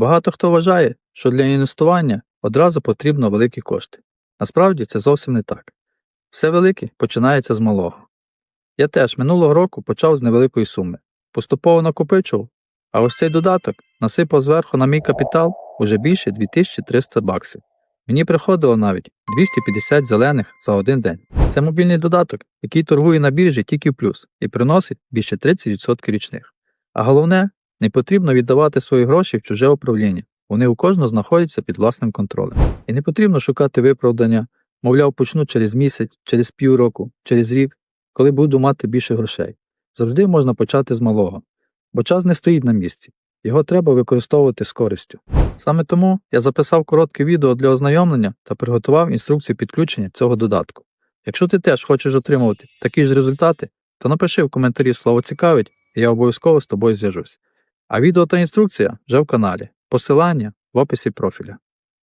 Багато хто вважає, що для інвестування одразу потрібно великі кошти. Насправді це зовсім не так. Все велике починається з малого. Я теж минулого року почав з невеликої суми, поступово накопичував, а ось цей додаток насипав зверху на мій капітал уже більше 2300 баксів. Мені приходило навіть 250 зелених за один день. Це мобільний додаток, який торгує на біржі тільки в плюс і приносить більше 30% річних. А головне, не потрібно віддавати свої гроші в чуже управління. Вони у кожного знаходяться під власним контролем. І не потрібно шукати виправдання, мовляв, почну через місяць, через півроку, через рік, коли буду мати більше грошей. Завжди можна почати з малого, бо час не стоїть на місці, його треба використовувати з користю. Саме тому я записав коротке відео для ознайомлення та приготував інструкцію підключення цього додатку. Якщо ти теж хочеш отримувати такі ж результати, то напиши в коментарі слово цікавить, і я обов'язково з тобою зв'яжусь. А відео та інструкція вже в каналі. Посилання в описі профіля.